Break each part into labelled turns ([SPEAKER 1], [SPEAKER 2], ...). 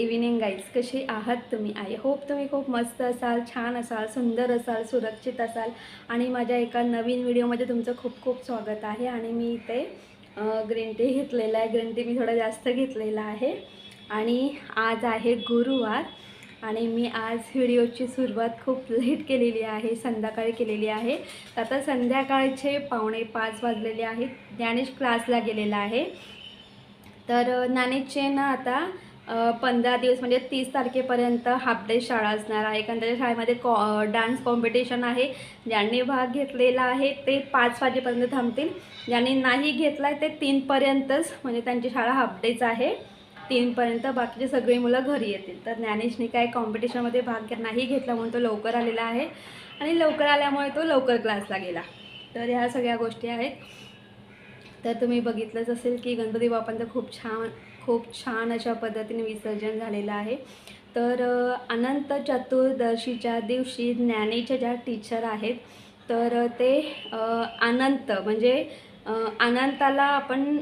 [SPEAKER 1] Evening guys कशी आहात तुम्ही? आय होप तुम्ही खूप मस्त असाल छान असाल सुंदर असाल सुरक्षित असाल. आणि माझ्या एका नवीन व्हिडिओमध्ये तुमचं खूप खूप स्वागत आहे. आणि मी इथे ग्रीन टी घेतलेला आहे. ग्रीन टी मी थोडा जास्त घेतलेला आहे. आणि आज आहे गुरुवार. आणि मी आज व्हिडिओची सुरुवात खूप लेट केलेली आहे. संध्याकाळी केलेली आहे. तर आता संध्याकाळचे पावणे पाच वाजलेले आहेत. ज्ञानेश क्लासला गेलेला आहे. तर ज्ञानेशचे ना आता पंधरा दिवस म्हणजे तीस तारखेपर्यंत हाफ डे शाळा असणार आहे. कारण त्याच्या शाळेमध्ये कॉ डान्स कॉम्पिटिशन आहे. ज्यांनी भाग घेतलेला आहे ते पाच वाजेपर्यंत थांबतील. ज्यांनी नाही घेतला आहे ते तीनपर्यंतच म्हणजे त्यांची शाळा हाफ डेच आहे. तीनपर्यंत बाकीचे सगळी मुलं घरी येतील. तर ज्ञानेशने काय कॉम्पिटिशनमध्ये भाग नाही घेतला म्हणून तो लवकर आलेला आहे. आणि लवकर आल्यामुळे तो लवकर क्लासला गेला. तर ह्या सगळ्या गोष्टी आहेत. तर तुम्ही बघितलंच असेल की गणपती बाप्पांचं खूप छान खूप छान अशा पद्धतीने विसर्जन झालेलं आहे. तर अनंत चतुर्दशीच्या दिवशी ज्ञानेच्या ज्या टीचर आहेत तर ते अनंत म्हणजे अनंताला आपण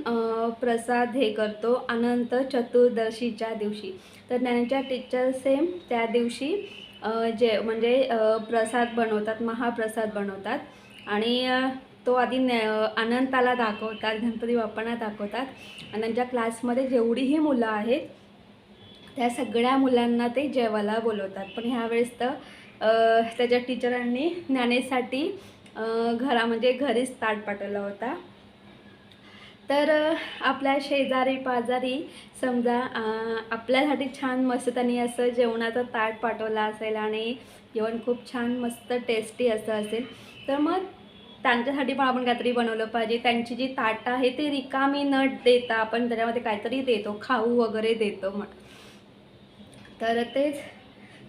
[SPEAKER 1] प्रसाद हे करतो अनंत चतुर्दशीच्या दिवशी. तर ज्ञानेच्या टीचर सेम त्या दिवशी जे म्हणजे प्रसाद बनवतात महाप्रसाद बनवतात. आणि तो आधी न अनंताला दाखवतात गणपती बाप्पांना दाखवतात. आणि त्यांच्या क्लासमध्ये जेवढीही मुलं आहेत त्या सगळ्या मुलांना ते जेवायला बोलवतात. पण ह्यावेळेस तर त्याच्या टीचरांनी ज्ञानेसाठी घरा म्हणजे घरीच ताट पाठवला होता. तर आपल्या शेजारी पाजारी समजा आपल्यासाठी छान मस्त त्यांनी असं जेवणाचं ताट पाठवलं असेल आणि जेवण खूप छान मस्त टेस्टी असं असेल तर मग त्यांच्यासाठी पण आपण काहीतरी बनवलं पाहिजे. त्यांची जी ताटं आहे ती रिकामी न देता आपण त्याच्यामध्ये काहीतरी देतो खाऊ वगैरे देतो म्हण. तर तेच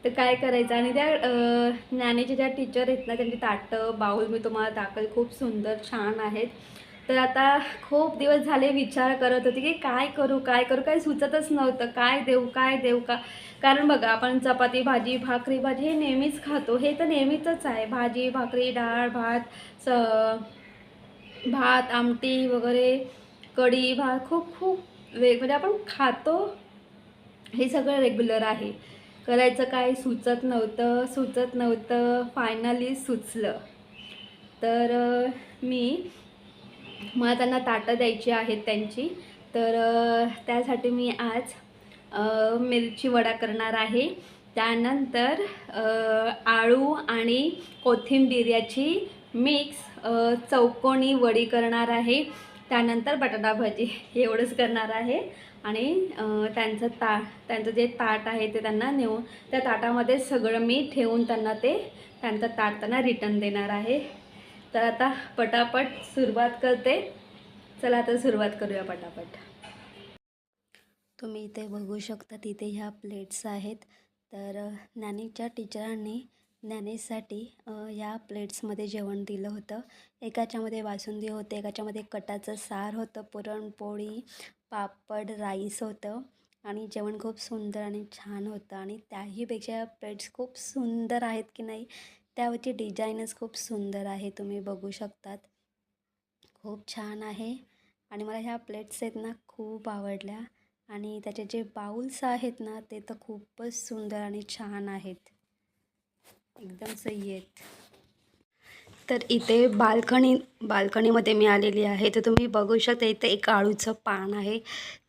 [SPEAKER 1] तर काय करायचं? आणि त्या अ, ज्ञानेच्या ज्या टीचर आहेत ना त्यांची ताटं बाऊल मी तुम्हाला दाखल. खूप सुंदर छान आहेत. तर आता खूप दिवस झाले विचार करत होते की काय करू काय करू? काय सुचतच नव्हतं. काय देऊ काय देऊ का? कारण बघा आपण चपाती भाजी भाकरी भाजी हे नेहमीच खातो. हे तर नेहमीचंच आहे. भाजी भाकरी डाळ भात स भात आमटी वगैरे कढी भात खूप खूप वेग म्हणजे आपण खातो. हे सगळं रेग्युलर आहे. करायचं काय? सुचत नव्हतं. सुचत नव्हतं. फायनली सुचलं. तर मी मला त्यांना ताटं द्यायची आहेत त्यांची. तर त्यासाठी मी आज मिरची वडा करणार आहे. त्यानंतर आळू आणि कोथिंबीर याची मिक्स चौकोनी वडी करणार आहे. त्यानंतर बटाटा भाजी एवढंच करणार आहे. आणि त्यांचं ता त्यांचं जे ताट आहे ते त्यांना नेऊन त्या ताटामध्ये सगळं मी ठेवून त्यांना ते त्यांचं ताट त्यांना रिटर्न देणार आहे. तर आता पटापट सुरुवात करते. चला आता सुरुवात करूया पटापट. तुम्ही इथे बघू शकता तिथे ह्या प्लेट्स आहेत. तर ज्ञानीच्या टीचरांनी ज्ञानेसाठी ह्या प्लेट्समध्ये जेवण दिलं होतं. एकाच्यामध्ये बासुंदी होते एकाच्यामध्ये कटाचं सार होतं पुरणपोळी पापड राईस होतं आणि जेवण खूप सुंदर आणि छान होतं. आणि त्याहीपेक्षा प्लेट्स खूप सुंदर आहेत की नाही त्यावरची डिझाईनच खूप सुंदर आहे तुम्ही बघू शकतात. खूप छान आहे. आणि मला ह्या प्लेट्स आहेत ना खूप आवडल्या. आणि त्याचे जे बाउल्स आहेत ना ते तर खूपच सुंदर आणि छान आहेत. एकदम सही आहेत. तर इथे बाल्कनी बाल्कनीमध्ये मी आलेली आहे. तर तुम्ही बघू शकता इथे एक आळूचं पान आहे.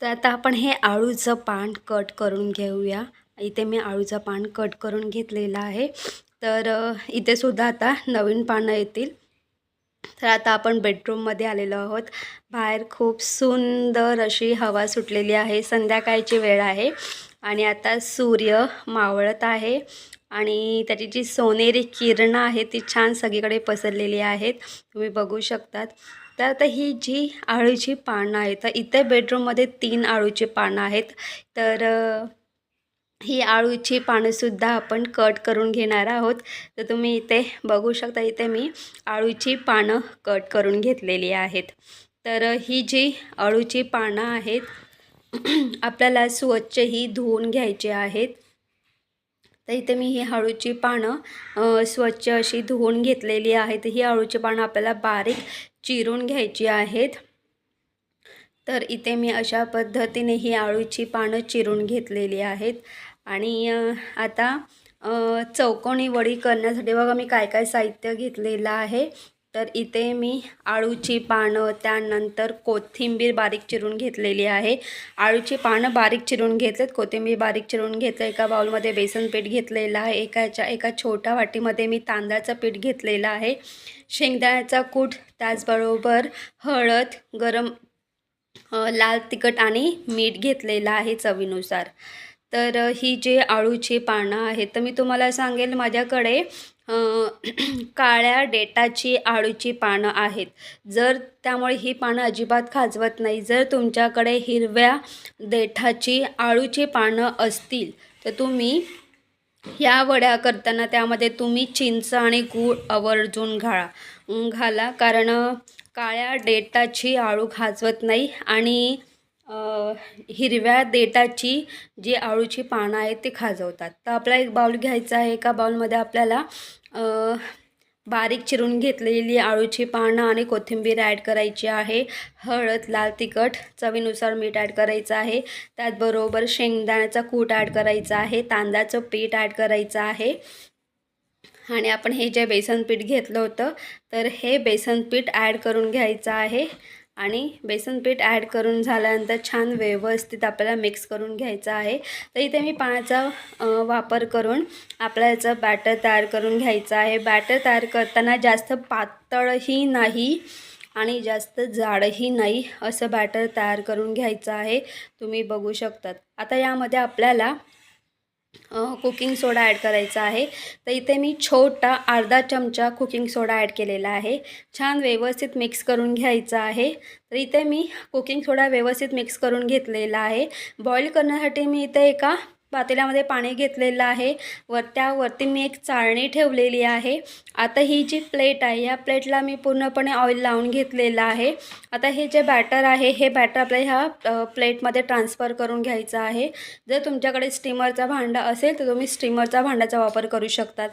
[SPEAKER 1] तर आता आपण हे आळूचं पान कट करून घेऊया. इथे मी आळूचं पान कट करून घेतलेलं आहे. तर इथे सुद्धा आता नवीन पानं येतील. तर आता आपण बेडरूममध्ये आलेलो आहोत. बाहेर खूप सुंदर अशी हवा सुटलेली आहे. संध्याकाळची वेळ आहे आणि आता सूर्य मावळत आहे आणि त्याची जी सोनेरी किरणं आहेत ती छान सगळीकडे पसरलेली आहेत. तुम्ही बघू शकतात. तर आता ही जी आळूची पानं आहेत तर इथे बेडरूममध्ये तीन आळूची पानं आहेत. तर ही आळूची पानंसुद्धा आपण कट करून घेणार आहोत. तर तुम्ही इथे बघू शकता इथे मी आळूची पानं कट करून घेतलेली आहेत. तर ही जी आळूची पानं आहेत आपल्याला स्वच्छ ही धुवून घ्यायची आहेत. तर इथे मी ही आळूची पानं स्वच्छ अशी धुवून घेतलेली आहेत. ही आळूची पानं आपल्याला बारीक चिरून घ्यायची आहेत. तर इथे मी अशा पद्धतीने ही आळूची पानं चिरून घेतलेली आहेत. आणि आता चौकोनी वडी करण्यासाठी बघा मी काय काय साहित्य घेतलेलं आहे. तर इथे मी आळूची पानं त्यानंतर कोथिंबीर बारीक चिरून घेतलेली आहे. आळूची पानं बारीक चिरून घेतलेत. कोथिंबीर बारीक चिरून घेतलं. एका बाउलमध्ये बेसन पीठ घेतलेलं आहे. एकाच्या एका छोट्या वाटीमध्ये मी तांदळाचं पीठ घेतलेलं आहे. शेंगदाण्याचा कूट त्याचबरोबर हळद गरम लाल तिखट आणि मीठ घेतलेलं आहे चवीनुसार. तर ही जे आळूची पानं आहेत तर मी तुम्हाला सांगेल माझ्याकडे काळ्या डेटाची आळूची पानं आहेत. जर त्यामुळे ही पानं अजिबात खाजवत नाही जर तुमच्याकडे हिरव्या देठाची आळूची पानं असतील तर तुम्ही ह्या वड्या करताना त्यामध्ये तुम्ही चिंच आणि गूळ आवर्जून घाला घाला कारण काळ्या डेटाची आळू खाजवत नाही आणि हिरव्या देटाची जी आळूची पानं आहेत ती खाजवतात. तर आपला एक बाउल घ्यायचा आहे. एका बाउलमध्ये आपल्याला बारीक चिरून घेतलेली आळूची पानं आणि कोथिंबीर ॲड करायची आहे. हळद लाल तिखट चवीनुसार मीठ ॲड करायचं आहे. त्याचबरोबर शेंगदाण्याचा कूट ॲड करायचा आहे. तांदळाचं पीठ ॲड करायचं आहे. आणि आपण हे जे बेसन पीठ घेतलं होतं तर हे बेसन पीठ ॲड करून घ्यायचं आहे. आणि बेसन पीठ ॲड करून झाल्यानंतर छान व्यवस्थित आपल्याला मिक्स करून घ्यायचं आहे. तर इथे मी पाण्याचा वापर करून आपल्याला याचं बॅटर तयार करून घ्यायचं आहे. बॅटर तयार करताना जास्त पातळही नाही आणि जास्त जाडही नाही असं बॅटर तयार करून घ्यायचं आहे. तुम्ही बघू शकतात. आता यामध्ये आपल्याला कुकिंग सोडा ॲड करायचा आहे. तर इथे मी छोटा अर्धा चमचा कुकिंग सोडा ॲड केलेला आहे. छान व्यवस्थित मिक्स करून घ्यायचा आहे. तर इथे मी कुकिंग सोडा व्यवस्थित मिक्स करून घेतलेला आहे. बॉईल करण्यासाठी मी इथे एका पातेल्यामध्ये पाणी घेतलेलं आहे. वर त्यावरती मी एक चाळणी ठेवलेली आहे. आता ही जी प्लेट आहे या प्लेटला मी पूर्णपणे ऑइल लावून घेतलेलं आहे. आता हे जे बॅटर आहे हे बॅटर आपल्या ह्या प्लेटमध्ये ट्रान्सफर करून घ्यायचं आहे. जर तुमच्याकडे स्टीमरचा भांडा असेल तर तुम्ही स्टीमरचा भांड्याचा वापर करू शकतात.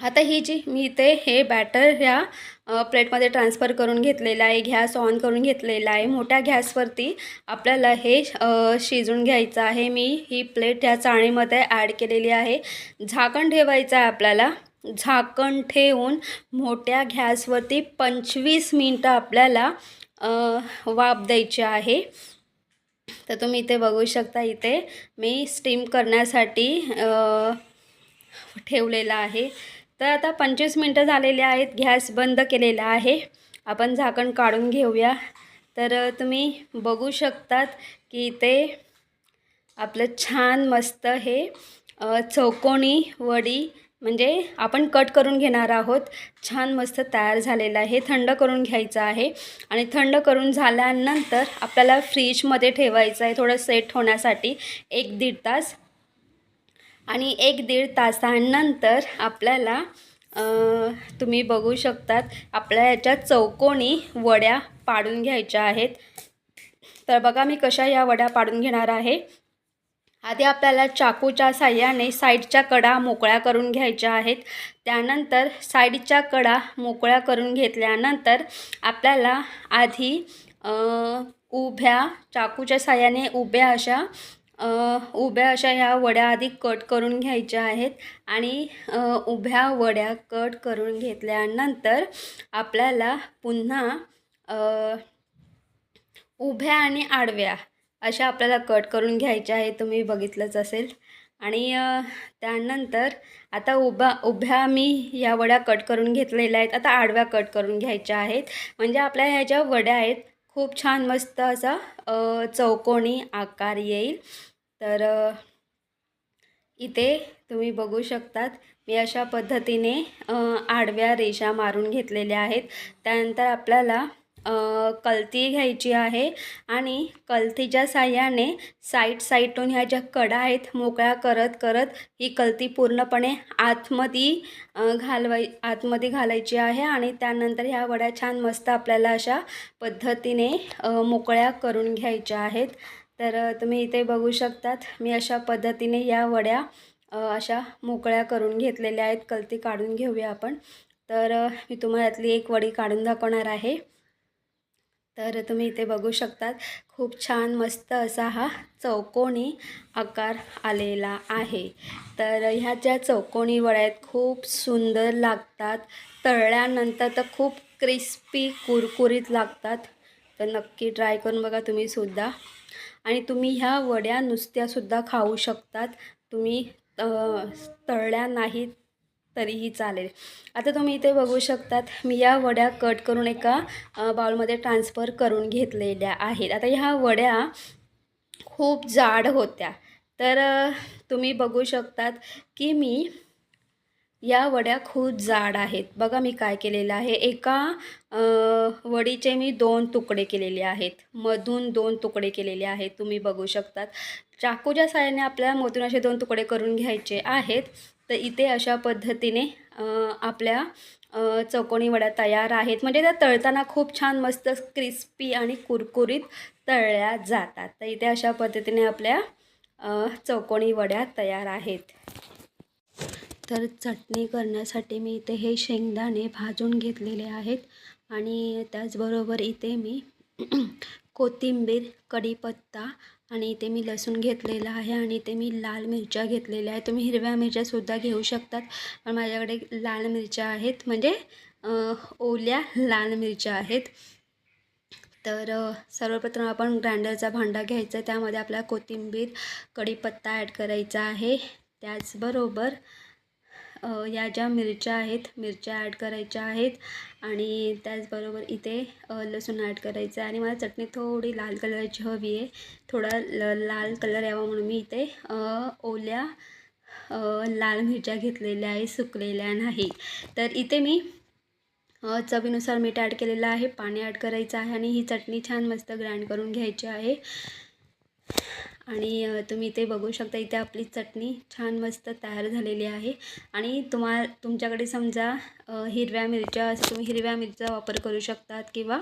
[SPEAKER 1] आता ही जी मी इथे हे बॅटर ह्या प्लेटमध्ये ट्रान्सफर करून घेतलेलं आहे गॅस ऑन करून घेतलेला आहे. मोठ्या गॅसवरती आपल्याला हे शिजून घ्यायचं आहे. मी ही प्लेट ह्या चाळणीमध्ये ॲड केलेली आहे. झाकण ठेवायचं आहे आपल्याला. झाकण ठेवून मोठ्या गॅसवरती पंचवीस मिनटं आपल्याला वाफ द्यायची आहे. तर तुम्ही इथे बघू शकता इथे मी स्टीम करण्यासाठी ठेवलेला आहे. तर आता पंचवीस मिनटं झालेले आहेत. गॅस बंद केलेला आहे. आपण झाकण काढून घेऊया. तर तुम्ही बघू शकतात की इथे आपलं छान मस्त हे चौकोनी वडी म्हणजे आपण कट करून घेणार आहोत. छान मस्त तयार झालेलं आहे. हे थंड करून घ्यायचं आहे. आणि थंड करून झाल्यानंतर आपल्याला फ्रीजमध्ये ठेवायचं आहे. थोडं सेट होण्यासाठी एक दीड तास. आणि एक दीड तासानंतर आपल्याला तुम्ही बघू शकतात आपल्या याच्या चौकोनी वड्या पाडून घ्यायच्या आहेत. तर बघा मी कशा या वड्या पाडून घेणार आहे. आधी आपल्याला चाकूच्या साह्याने साईडच्या कडा मोकळ्या करून घ्यायच्या आहेत. त्यानंतर साईडच्या कडा मोकळ्या करून घेतल्यानंतर आपल्याला आधी उभ्या चाकूच्या साह्याने उभ्या अशा उभ्या अशा ह्या वड्या आधी कट करून घ्यायच्या आहेत आणि उभ्या वड्या कट करून घेतल्यानंतर आपल्याला पुन्हा उभ्या आणि आडव्या अशा आपल्याला कट करून घ्यायच्या आहे तुम्ही बघितलंच असेल. आणि त्यानंतर आता उभा उभ्या मी या वड्या कट करून घेतलेल्या आहेत आता आडव्या कट करून घ्यायच्या आहेत. म्हणजे आपल्या ह्या ज्या वड्या आहेत खूप छान मस्त असा चौकोनी आकार येईल. तर इथे तुम्ही बघू शकतात मी अशा पद्धतीने आडव्या रेषा मारून घेतलेल्या आहेत. त्यानंतर आपल्याला कलती घ्यायची आहे आणि कलतीच्या साह्याने साईड साईडून ह्या ज्या कडा आहेत मोकळ्या करत करत ही कलती पूर्णपणे आतमध्ये घालवाय आतमध्ये घालायची आहे आणि त्यानंतर ह्या वड्या छान मस्त आपल्याला अशा पद्धतीने मोकळ्या करून घ्यायच्या आहेत. तर तुम्ही इथे बघू शकतात मी अशा पद्धतीने या वड्या अशा मोकळ्या करून घेतलेल्या आहेत. कलती काढून घेऊया आपण. तर मी तुम्हाला यातली एक वडी काढून दाखवणार आहे. तर तुम्ही इथे बघू शकतात खूप छान मस्त असा हा चौकोनी आकार आलेला आहे. तर ह्या ज्या चौकोनी वड्या आहेत खूप सुंदर लागतात. तळल्यानंतर तर खूप क्रिस्पी कुरकुरीत लागतात. तर नक्की ट्राय करून बघा तुम्ही सुद्धा. आणि तुम्ही ह्या वड्या नुसत्यासुद्धा खाऊ शकतात. तुम्ही तळल्या नाहीत तरीही चालेल. आता तुम्ही इथे बघू शकतात मी या वड्या कट करून एका बाउलमध्ये ट्रान्सफर करून घेतलेल्या आहेत. आता ह्या वड्या खूप जाड होत्या. तर तुम्ही बघू शकतात की मी या वड्या खूप जाड आहेत. बघा मी काय केलेलं आहे. एका वडीचे मी दोन तुकडे केलेले आहेत. मधून दोन तुकडे केलेले आहेत. तुम्ही बघू शकतात. चाकूच्या साह्याने आपल्याला मधून असे दोन तुकडे करून घ्यायचे आहेत. तर इथे अशा पद्धतीने आपल्या चौकोणी वड्या तयार आहेत. म्हणजे त्या तळताना खूप छान मस्त क्रिस्पी आणि कुरकुरीत तळल्या जातात. तर इथे अशा पद्धतीने आपल्या चौकोणी चौकोनी वड्या तयार आहेत. तर चटणी करण्यासाठी मी इथे हे शेंगदाणे भाजून घेतलेले आहेत. आणि त्याचबरोबर इथे मी कोथिंबीर कढीपत्ता आणि इथे मी लसूण घेतलेला आहे आणि इथे मी लाल मिरच्या घेतलेल्या आहेत. तुम्ही हिरव्या मिरच्यासुद्धा घेऊ शकतात. पण माझ्याकडे लाल मिरच्या आहेत. म्हणजे ओल्या लाल मिरच्या आहेत. तर सर्वप्रथम आपण ग्राइंडरचा भांडा घ्यायचा त्यामध्ये आपला कोथिंबीर कढीपत्ता ॲड करायचा आहे. त्याचबरोबर या ज्या मिरच्या आहेत मिरच्या ॲड करायच्या आहेत आणि त्याचबरोबर इथे लसूण ॲड करायचं आहे. आणि मला चटणी थोडी लाल कलरची हवी आहे. थोडा ल लाल कलर यावा म्हणून मी इथे ओल्या लाल मिरच्या घेतलेल्या आहे सुकलेल्या नाही तर इथे मी चवीनुसार मीठ ॲड केलेलं आहे. पाणी ॲड करायचं आहे आणि ही चटणी छान मस्त ग्राइंड करून घ्यायची आहे. आणि तुम्ही इथे बघू शकता इथे आपली चटणी छान मस्त तयार झालेली आहे. आणि तुम्हा तुमच्याकडे समजा हिरव्या मिरच्या असं तुम्ही हिरव्या मिरचा वापर करू शकतात किंवा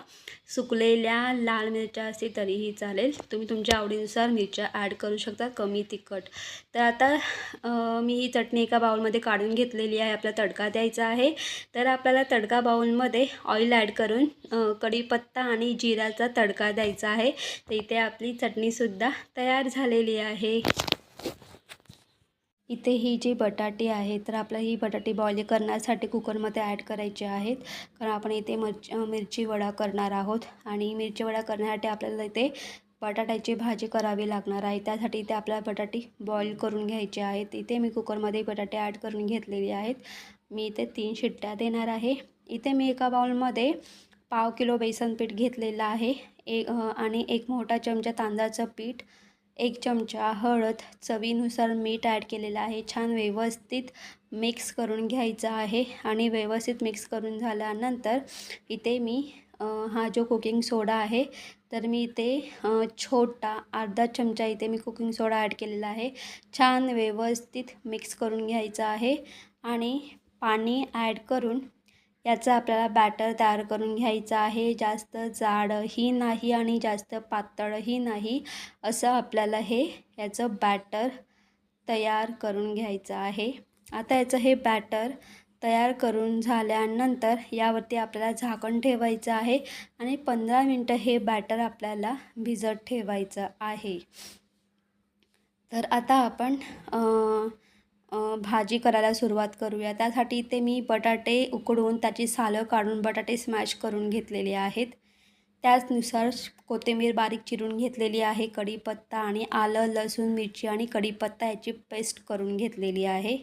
[SPEAKER 1] सुकलेल्या लाल मिरच्या असतील तरीही चालेल. तुम्ही तुमच्या आवडीनुसार मिरच्या ॲड करू शकता कमी तिखट. तर आता मी ही चटणी एका बाउलमध्ये काढून घेतलेली आहे. आपला तडका द्यायचा आहे. तर आपल्याला तडका बाउलमध्ये ऑइल ॲड करून कढीपत्ता आणि जिराचा तडका द्यायचा आहे. तर इथे आपली चटणीसुद्धा तयार झालेली आहे. इथे ही जी बटाटे आहेत तर आपल्याला ही बटाटे बॉईल करण्यासाठी कुकरमध्ये ॲड करायचे आहेत. कारण आपण इथे मच मिरची वडा करणार आहोत आणि मिरची वडा करण्यासाठी आपल्याला इथे बटाट्याची भाजी करावी लागणार आहे. त्यासाठी इथे आपल्याला बटाटे बॉईल करून घ्यायचे आहेत. इथे मी कुकरमध्ये बटाटे ॲड करून घेतलेली आहेत. मी इथे तीन शिट्ट्या देणार आहे. इथे मी एका बाउलमध्ये पाव किलो बेसन पीठ घेतलेलं आहे. एक आणि एक मोठा चमचा तांदळाचं पीठ एक चमचा हळद चवीनुसार मीठ ॲड केलेलं आहे. छान व्यवस्थित मिक्स करून घ्यायचं आहे. आणि व्यवस्थित मिक्स करून झाल्यानंतर इथे मी हा जो कुकिंग सोडा आहे तर मी इथे छोटा अर्धा चमचा इथे मी कुकिंग सोडा ॲड केलेला आहे. छान व्यवस्थित मिक्स करून घ्यायचं आहे. आणि पाणी ॲड करून याचं आपल्याला बॅटर तयार करून घ्यायचं आहे. जास्त जाडही नाही आणि जास्त पातळही नाही असं आपल्याला हे याचं बॅटर तयार करून घ्यायचं आहे. आता याचं हे बॅटर तयार करून झाल्यानंतर यावरती आपल्याला झाकण ठेवायचं आहे आणि पंधरा मिनटं हे बॅटर आपल्याला भिजत ठेवायचं आहे. तर आता आपण भाजी करायला सुरुवात करूया. त्यासाठी इथे मी बटाटे उकडून त्याची सालं काढून बटाटे स्मॅश करून घेतलेले आहेत. त्याचनुसार कोथिंबीर बारीक चिरून घेतलेली आहे कढीपत्ता आणि आलं लसूण मिरची आणि कढीपत्ता याची पेस्ट करून घेतलेली आहे.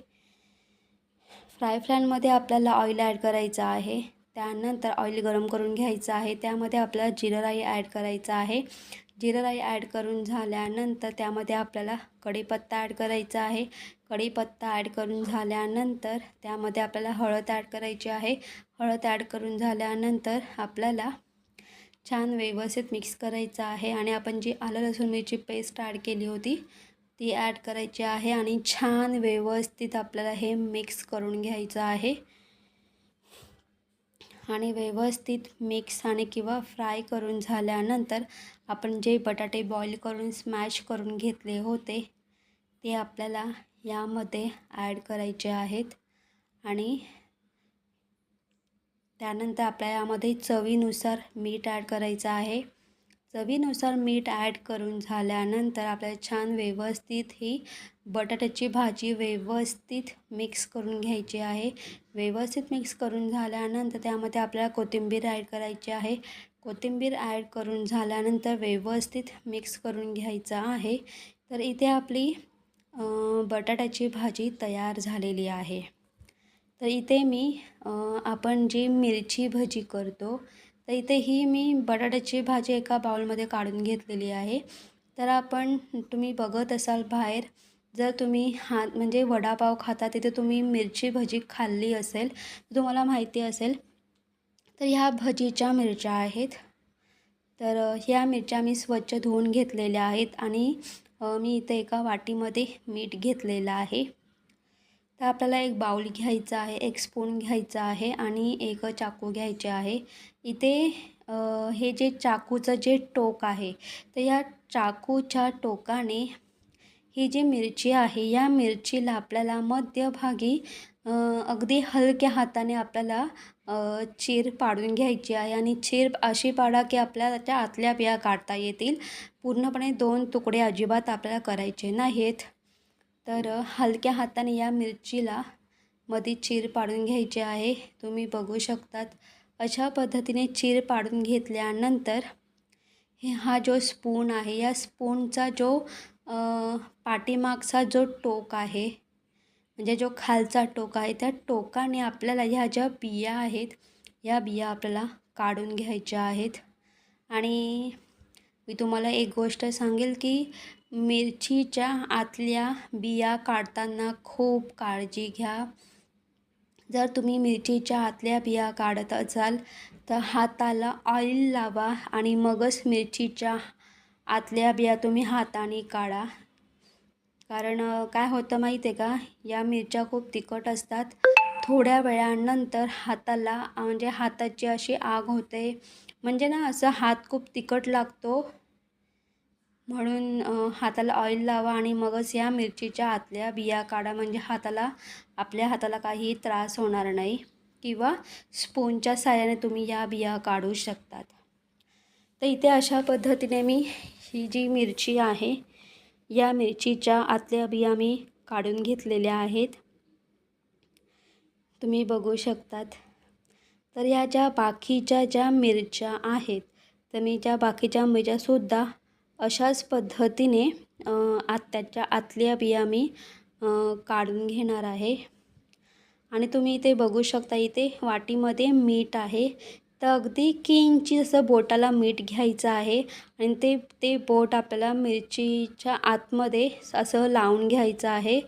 [SPEAKER 1] फ्राय पॅनमध्ये आपल्याला ऑइल ॲड करायचं आहे. त्यानंतर ऑइल गरम करून घ्यायचं आहे. त्यामध्ये आपल्याला जिरं राई ॲड करायचं आहे. जिरं राई ॲड करून झाल्यानंतर त्यामध्ये आपल्याला कढीपत्ता ॲड करायचा आहे. कढीपत्ता ॲड करून झाल्यानंतर त्यामध्ये आपल्याला हळद ॲड करायची आहे. हळद ॲड करून झाल्यानंतर आपल्याला छान व्यवस्थित मिक्स करायचं आहे आणि आपण जी आलं लसूण मिरची पेस्ट ॲड केली होती ती ॲड करायची आहे आणि छान व्यवस्थित आपल्याला हे मिक्स करून घ्यायचं आहे. आणि व्यवस्थित मिक्स आणि किंवा फ्राय करून झाल्यानंतर आपण जे बटाटे बॉईल करून स्मॅश करून घेतले होते ते आपल्याला यामध्ये ॲड करायचे आहेत. आणि त्यानंतर आपल्या यामध्ये चवीनुसार मीठ ॲड करायचं आहे. चवीनुसार मीठ ॲड करून झाल्यानंतर आपल्याला छान व्यवस्थित ही बटाट्याची भाजी व्यवस्थित मिक्स करून घ्यायची आहे. व्यवस्थित मिक्स करून झाल्यानंतर त्यामध्ये आपल्याला कोथिंबीर ॲड करायची आहे. कोथिंबीर ॲड करून झाल्यानंतर व्यवस्थित मिक्स करून घ्यायचं आहे. तर इथे आपली बटाट्याची भाजी तयार झालेली आहे. तर इथे मी आपण जी मिरची भजी करतो तर इथे ही मी बटाट्याची भाजी एका बाउलमध्ये काढून घेतलेली आहे. तर आपण तुम्ही बघत असाल बाहेर जर तुम्ही हा म्हणजे वडापाव खाता तिथे तुम्ही मिरची भजी खाल्ली असेल तुम्हाला माहिती असेल तर ह्या भजीच्या मिरच्या आहेत. तर ह्या मिरच्या मी स्वच्छ धुवून घेतलेल्या आहेत आणि मी इथे एका वाटीमध्ये मीठ घेतलेलं आहे. तर आपल्याला एक बाऊल घ्यायचा आहे एक स्पून घ्यायचा आहे आणि एक चाकू घ्यायचे आहे. इथे हे जे चाकूचं जे टोक आहे तर या चाकूच्या टोकाने ही जी मिरची आहे या मिरचीला आपल्याला मध्यभागी अगदी हलक्या हाताने आपल्याला चीर पाडून घ्यायची आहे आणि चीर अशी पाडा की आपल्याला त्या आतल्या बिया काढता येतील. पूर्णपणे दोन तुकडे अजिबात आपल्याला करायचे नाहीत. तर हलक्या हाताने या मिरचीला मध्ये चीर पाडून घ्यायची आहे. तुम्ही बघू शकतात अशा पद्धतीने चीर पाडून घेतल्यानंतर हे हा जो स्पून आहे या स्पूनचा जो पाठीमागचा जो टोक आहे म्हणजे जो खालचा टोक आहे त्या टोकाने आपल्याला ह्या ज्या बिया आहेत या बिया आपल्याला काढून घ्यायच्या आहेत. आणि मी तुम्हाला एक गोष्ट सांगेल की मिरचीच्या आतल्या बिया काढताना खूप काळजी घ्या. जर तुम्ही मिरचीच्या आतल्या बिया काढत असाल तर हाताला ऑइल लावा आणि मगच मिरचीच्या आतल्या बिया तुम्ही हाताने काढा. कारण काय होतं माहीत आहे का? या मिरच्या खूप तिखट असतात. थोड्या वेळानंतर हाताला म्हणजे हाताची अशी आग होते. म्हणजे ना असं हात खूप तिखट लागतो. म्हणून हाताला ऑइल लावा आणि मगच या मिरचीच्या आतल्या बिया काढा. म्हणजे हाताला आपल्या हाताला काही त्रास होणार नाही किंवा स्पूनच्या साह्याने तुम्ही या बिया काढू शकतात. तर इथे अशा पद्धतीने मी ही जी मिरची आहे या मिरचीच्या आतल्या बिया मी काढून घेतलेल्या आहेत. तुम्ही बघू शकतात. तर या ज्या बाकीच्या ज्या मिरच्या आहेत तर मी ज्या बाकीच्या मिरच्यासुद्धा अशाच पद्धतीने आत त्याच्या आतल्या बिया मी काढून घेणार आहे. आणि तुम्ही इथे बघू शकता इथे वाटीमध्ये मीठ आहे. तर अगदी किंची जसं बोटाला मीठ घ्यायचं आहे. आणि ते ते बोट आपल्याला मिरचीच्या आतमध्ये असं लावून घ्यायचं आहे.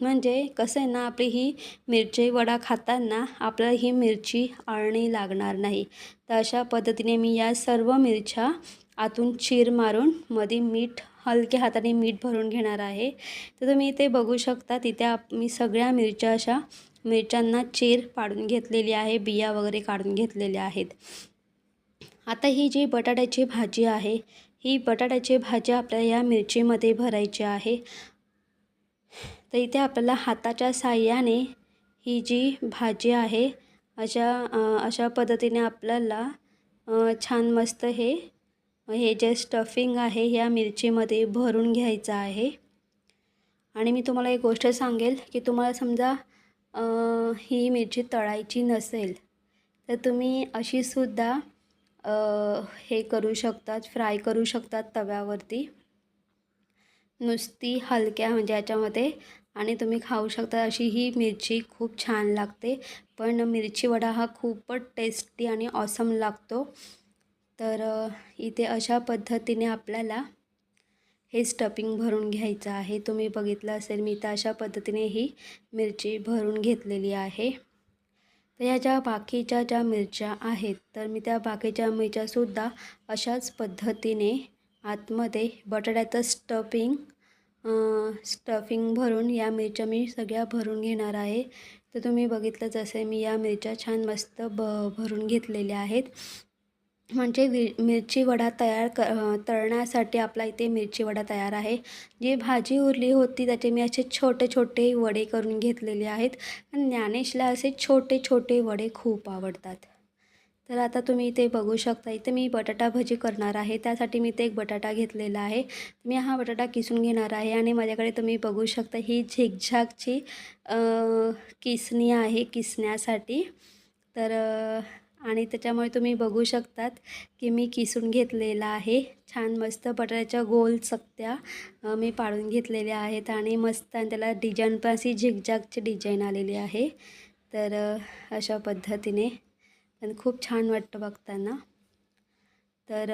[SPEAKER 1] म्हणजे कसं आहे ना आपली ही मिरची वडा खाताना आपल्याला ही मिरची आळणी लागणार नाही. तर अशा पद्धतीने मी या सर्व मिरच्या आतून चीर मारून मध्ये मीठ हलक्या हाताने मीठ भरून घेणार आहे. तर तुम्ही इथे बघू शकता तिथे आप मी सगळ्या मिरच्या अशा मिरच्यांना चीर पाडून घेतलेली आहे बिया वगैरे काढून घेतलेल्या आहेत. आता ही जी बटाट्याची भाजी आहे ही बटाट्याची भाजी आपल्याला या मिरचीमध्ये भरायची आहे. तर इथे आपल्याला हाताच्या साह्याने ही जी भाजी आहे अशा अशा पद्धतीने आपल्याला छान मस्त हे हे जे स्टफिंग आहे ह्या मिरचीमध्ये भरून घ्यायचं आहे. आणि मी तुम्हाला एक गोष्ट सांगेल की तुम्हाला समजा ही मिरची तळायची नसेल तर तुम्ही अशीसुद्धा हे करू शकतात फ्राय करू शकतात तव्यावरती. नुसती हलक्या म्हणजे याच्यामध्ये आणि तुम्ही खाऊ शकता अशी ही मिरची खूप छान लागते. पण मिरची वडा हा खूपच टेस्टी आणि ऑसम लागतो. तर इथे अशा पद्धतीने आपल्याला हे स्टफिंग भरून घ्यायचं आहे. तुम्ही बघितलं असेल मी तर अशा पद्धतीने ही मिरची भरून घेतलेली आहे. तर या ज्या बाकीच्या ज्या मिरच्या आहेत तर मी त्या बाकीच्या मिरच्यासुद्धा अशाच पद्धतीने आतमध्ये बटाट्याचं स्टफिंग स्टफिंग भरून या मिरच्या मी सगळ्या भरून घेणार आहे. तर तुम्ही बघितलं जसे मी या मिरच्या छान मस्त ब भरून घेतलेल्या आहेत. म्हणजे वि मिरची वडा तयार क तळण्यासाठी आपला इथे मिरची वडा तयार आहे. जी भाजी उरली होती त्याचे मी असे छोटे छोटे वडे करून घेतलेले आहेत. ज्ञानेशला असे छोटे छोटे वडे खूप आवडतात. तर आता तुम्ही इथे बघू शकता इथे मी बटाटा भजी करणार आहे. त्यासाठी मी इथे एक बटाटा घेतलेला आहे. मी हा बटाटा किसून घेणार आहे आणि माझ्याकडे तुम्ही बघू शकता ही झिकझाकची किसणी आहे किसण्यासाठी. तर आणि त्याच्यामुळे तुम्ही बघू शकतात की मी किसून घेतलेला आहे. छान मस्त बटाट्याच्या गोल चकत्या मी पाडून घेतलेल्या आहेत आणि मस्त आणि त्याला डिझाईन पण अशी झिगझॅगची डिझाईन आलेली आहे. तर अशा पद्धतीने. आणि खूप छान वाटतं बघताना. तर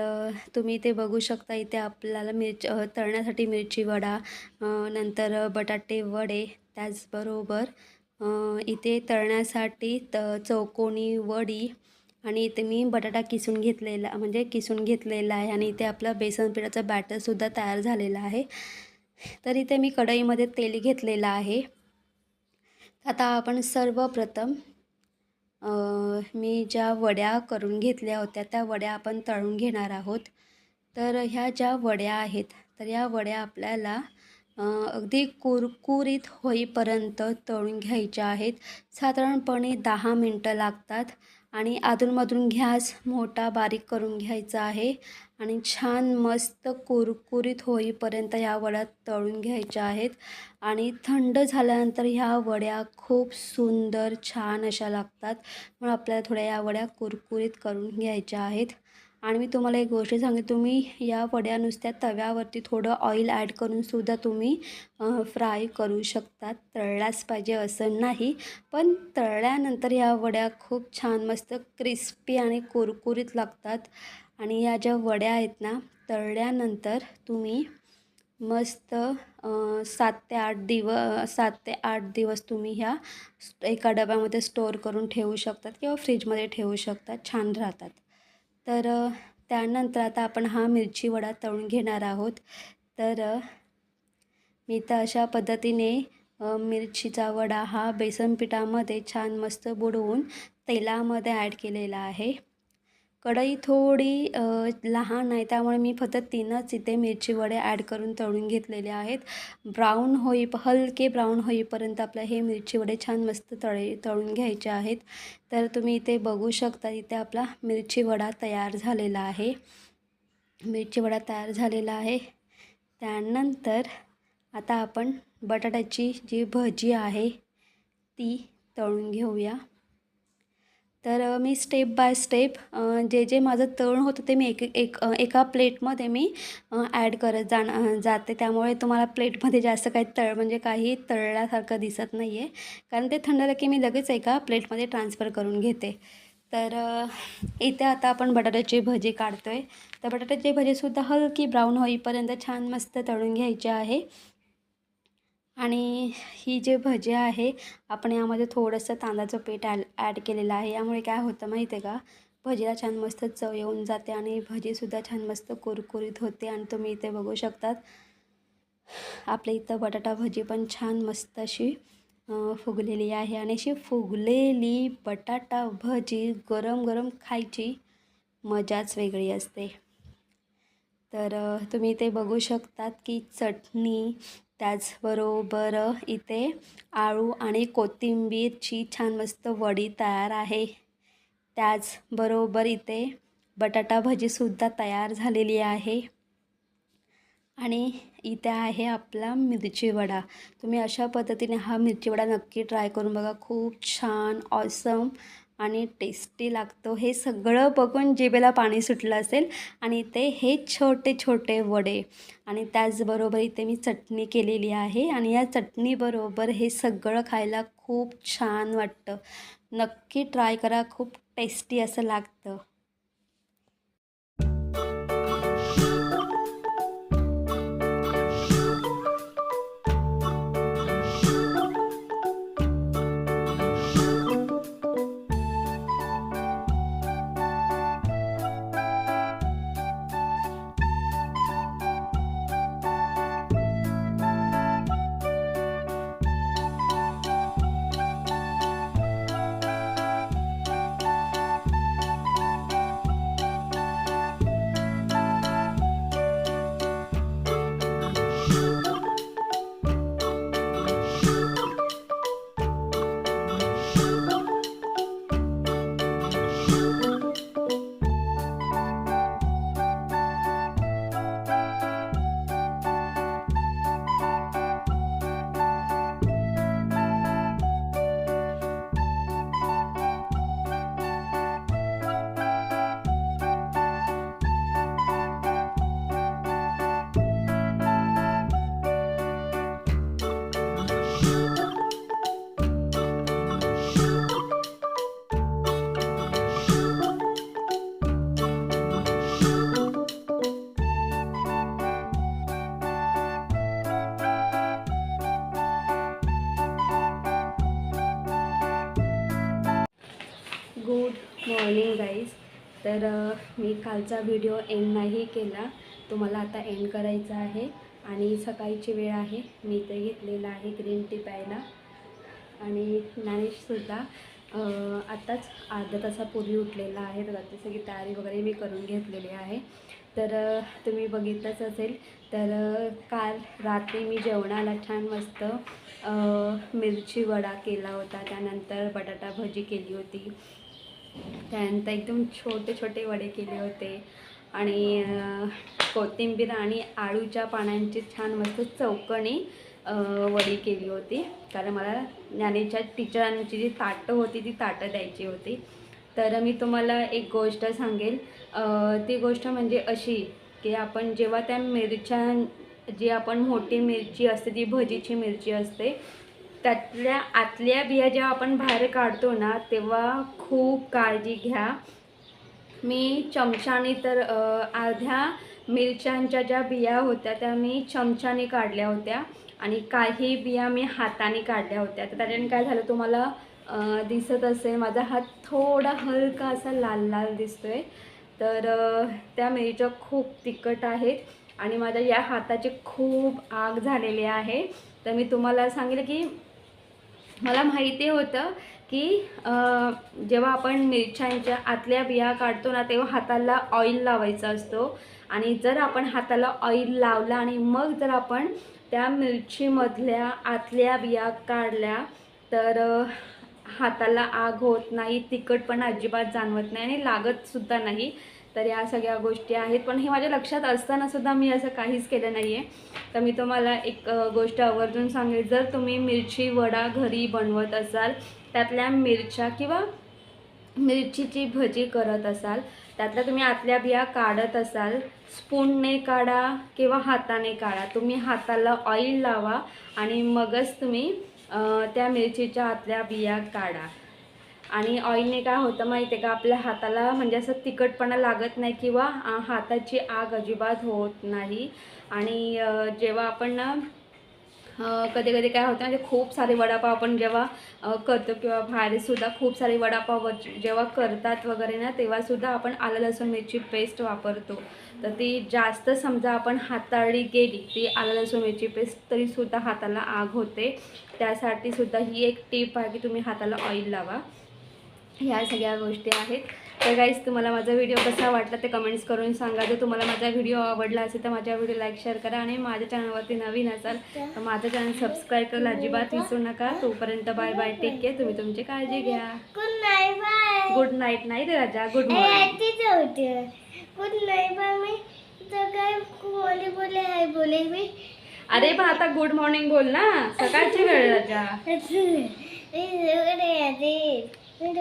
[SPEAKER 1] तुम्ही ते बघू शकता इथे आपल्याला मिरच तळण्यासाठी मिरची वडा नंतर बटाटे वडे त्याचबरोबर इथे तळण्यासाठी त चौकोनी वडी आणि इथे मी बटाटा किसून घेतलेला म्हणजे किसून घेतलेला आहे आणि इथे आपलं बेसन पिठाचं बॅटरसुद्धा तयार झालेला आहे. तर इथे मी कढईमध्ये तेल घेतलेलं आहे. आता आपण सर्वप्रथम मी ज्या वड्या करून घेतल्या होत्या त्या वड्या आपण तळून घेणार आहोत. तर ह्या ज्या वड्या आहेत तर या वड्या आपल्याला अगदी कुरकुरीत होईपर्यंत तळून घ्यायच्या आहेत. साधारणपणे दहा मिनटं लागतात. आणि अधूनमधून घ्यास मोठा बारीक करून घ्यायचा आहे आणि छान मस्त कुरकुरीत होईपर्यंत ह्या वड्या तळून घ्यायच्या आहेत आणि थंड झाल्यानंतर ह्या वड्या खूप सुंदर छान अशा लागतात. म्हणून आपल्याला थोड्या या वड्या कुरकुरीत करून घ्यायच्या आहेत. आणि मी तुम्हाला एक गोष्ट सांगेन तुम्ही या वड्या नुसत्या तव्यावरती थोडं ऑइल ॲड करूनसुद्धा तुम्ही फ्राय करू शकतात. तळल्याच पाहिजे असं नाही. पण तळल्यानंतर या वड्या खूप छान मस्त क्रिस्पी आणि कुरकुरीत लागतात. आणि या ज्या वड्या आहेत ना तळल्यानंतर तुम्ही मस्त सात ते आठ दिव सात ते आठ दिवस तुम्ही ह्या एका डब्यामध्ये स्टोअर करून ठेवू शकतात किंवा फ्रीजमध्ये ठेवू शकतात. छान राहतात. तर त्यानंतर आता आपण हा मिरची वडा तळून घेणार आहोत. तर मी तर अशा पद्धतीने मिरचीचा वडा हा बेसन पिठामध्ये छान मस्त बुडवून तेलामध्ये ॲड केलेला आहे. कढई थोडी लहान आहे त्यामुळे मी फक्त तीनच इथे मिरची वडे ॲड करून तळून घेतलेले आहेत. ब्राऊन होई हलके ब्राऊन होईपर्यंत आपल्या हे मिरची वडे छान मस्त तळे तळून घ्यायचे आहेत. तर तुम्ही इथे बघू शकता इथे आपला मिरची वडा तयार झालेला आहे. मिरची वडा तयार झालेला आहे. त्यानंतर आता आपण बटाट्याची जी भजी आहे ती तळून घेऊया. तर मी स्टेप बाय स्टेप जे जे माझं तळण होतं ते मी एक एक एका प्लेटमध्ये मी ॲड करत जाण जाते. त्यामुळे तुम्हाला प्लेटमध्ये जास्त काही तळ म्हणजे काही तळल्यासारखं दिसत नाही आहे कारण ते थंड झालं की मी लगेच एका प्लेटमध्ये ट्रान्सफर करून घेते. तर इथे आता आपण बटाट्याची भजी काढतो आहे तर बटाट्याची भजीसुद्धा हलकी ब्राऊन होईपर्यंत छान मस्त तळून घ्यायची आहे. आणि ही जे भजी आहे आपण यामध्ये थोडंसं तांदळाचं पीठ ॲड ॲड केलेलं आहे. यामुळे काय होतं माहिती आहे का? भजीला छान मस्त चव येऊन जाते आणि भजीसुद्धा छान मस्त कुरकुरीत होते आणि तुम्ही इथे बघू शकतात. आपल्या इथं बटाटा भजी पण छान मस्त अशी फुगलेली आहे आणि अशी फुगलेली बटाटा भजी गरम गरम खायची मजाच वेगळी असते. तर तुम्ही ते बघू शकतात की चटणी त्याचबरोबर इथे आळू आणि कोथिंबीरची छान मस्त वडी तयार आहे. त्याचबरोबर इथे बटाटा भजीसुद्धा तयार झालेली आहे. आणि इथे आहे आपला मिरची वडा. तुम्ही अशा पद्धतीने हा मिरची वडा नक्की ट्राय करून बघा. खूप छान ऑसम आणि टेस्टी लागतो. हे सगळं बघून जिभेला पाणी सुटलं असेल आणि ते हे छोटे छोटे वडे. आणि त्याचबरोबर इथे मी चटणी केलेली आहे आणि या चटणीबरोबर हे सगळं खायला खूप छान वाटतं. नक्की ट्राय करा. खूप टेस्टी असं लागतं. मॉर्निंग गाईज तर मी कालचा व्हिडिओ एंड नाही केला. तुम्हाला आता एंड करायचा आहे. आणि सकाळची वेळ आहे. मी इथे घेतलेला आहे ग्रीन टी प्यायला. आणि ज्ञानेशसुद्धा आत्ताच अर्धा तासापूर्वी उठलेला आहे. तर आता सगळी तयारी वगैरे मी करून घेतलेली आहे. तर तुम्ही बघितलंच असेल. तर काल रात्री मी जेवणाला छान मस्त मिरची वडा केला होता. त्यानंतर बटाटा भजी केली होती. त्यानंतर एकदम छोटे छोटे वडे केले होते. आणि कोथिंबीर आणि आळूच्या पानांची छान मस्त चौकणी वडी केली होती. कारण मला ज्ञानेच्या टीचरांची जी ताटं होती ती ताटं द्यायची होती. तर मी तुम्हाला एक गोष्ट सांगेल. ती गोष्ट म्हणजे अशी की आपण जेव्हा त्या मिरच्या जी आपण मोठी मिरची असते ती भजीची मिरची असते त्यातल्या आतल्या बिया जेव्हा आपण बाहेर काढतो ना तेव्हा खूप काळजी घ्या. मी चमच्याने तर अर्ध्या मिरच्यांच्या ज्या बिया होत्या त्या मी चमच्याने काढल्या होत्या आणि काही बिया मी हाताने काढल्या होत्या. तर त्याच्याने काय झालं तुम्हाला दिसत असेल माझा हात थोडा हलका असा लाल लाल दिसतोय. तर त्या मिरच्या खूप तिखट आहेत आणि माझ्या या हाताची खूप आग झालेली आहे. तर मी तुम्हाला सांगेल की मला माहिती होतं की जेव्हा आपण मिरच्यांच्या आतल्या बिया काढतो ना तेव्हा हाताला ऑइल लावायचा असतो. आणि जर आपण हाताला ऑइल लावला आणि मग जर आपण त्या मिरचीमधल्या आतल्या बिया काढल्या तर हाताला आग होत नाही तिखटपणा अजिबात जाणवत नाही आणि लागतसुद्धा नाही. तर या सगळ्या गोष्टी आहेत. पण हे माझ्या लक्षात असतानासुद्धा मी असं काहीच केलं नाही आहे तर मी तुम्हाला एक गोष्ट आवर्जून सांगेल. जर तुम्ही मिरची वडा घरी बनवत असाल त्यातल्या मिरच्या किंवा मिरचीची भजी करत असाल त्यातल्या तुम्ही आतल्या बिया काढत असाल स्पूनने काढा किंवा हाताने काढा. तुम्ही हाताला ऑइल लावा आणि मगच तुम्ही त्या मिरचीच्या आतल्या बिया काढा. आणि ऑइलने काय होतं माहिती आहे का? आपल्या हाताला म्हणजे असं तिखटपणा लागत नाही किंवा हाताची आग अजिबात होत नाही. आणि जेव्हा आपण ना कधी कधी काय होतं म्हणजे खूप सारे वडापाव आपण जेव्हा करतो किंवा बाहेरसुद्धा खूप सारे वडापाव जेव्हा करतात वगैरे ना तेव्हासुद्धा आपण आलं लसूण मिरची पेस्ट वापरतो. तर ती जास्त समजा आपण हाताळली गेली ती आलं लसूण मिरची पेस्ट तरीसुद्धा हाताला आग होते. त्यासाठी सुद्धा ही एक टीप आहे की तुम्ही हाताला ऑइल लावा. ह्या सगळ्या गोष्टी आहेत. तर गाईज तुम्हाला माझा व्हिडिओ कसा वाटला ते कमेंट्स करून सांगा. जर तुम्हाला माझा व्हिडिओ आवडला असेल तर माझ्या व्हिडिओ लाईक शेअर करा आणि माझ्या चॅनलवरती नवीन असाल तर माझं चॅनल सबस्क्राईब करायला अजिबात विसरू नका. तोपर्यंत बाय बाय टेक केअर तुम्ही तुमची काळजी घ्या.
[SPEAKER 2] Good night bye
[SPEAKER 1] good night नाही रे राजा. Good morning
[SPEAKER 2] good night bye मी तर काय बोले बोले आहे बोले मी.
[SPEAKER 1] अरे पण आता गुड मॉर्निंग बोल ना. सकाळची वेळ राजा.
[SPEAKER 2] मी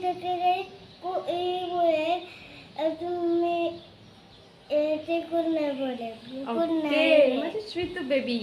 [SPEAKER 2] तिकडे बोले तुम्ही ते गुड नाईट बोले गुड
[SPEAKER 1] ओके
[SPEAKER 2] नाईट
[SPEAKER 1] माझी स्वीट बेबी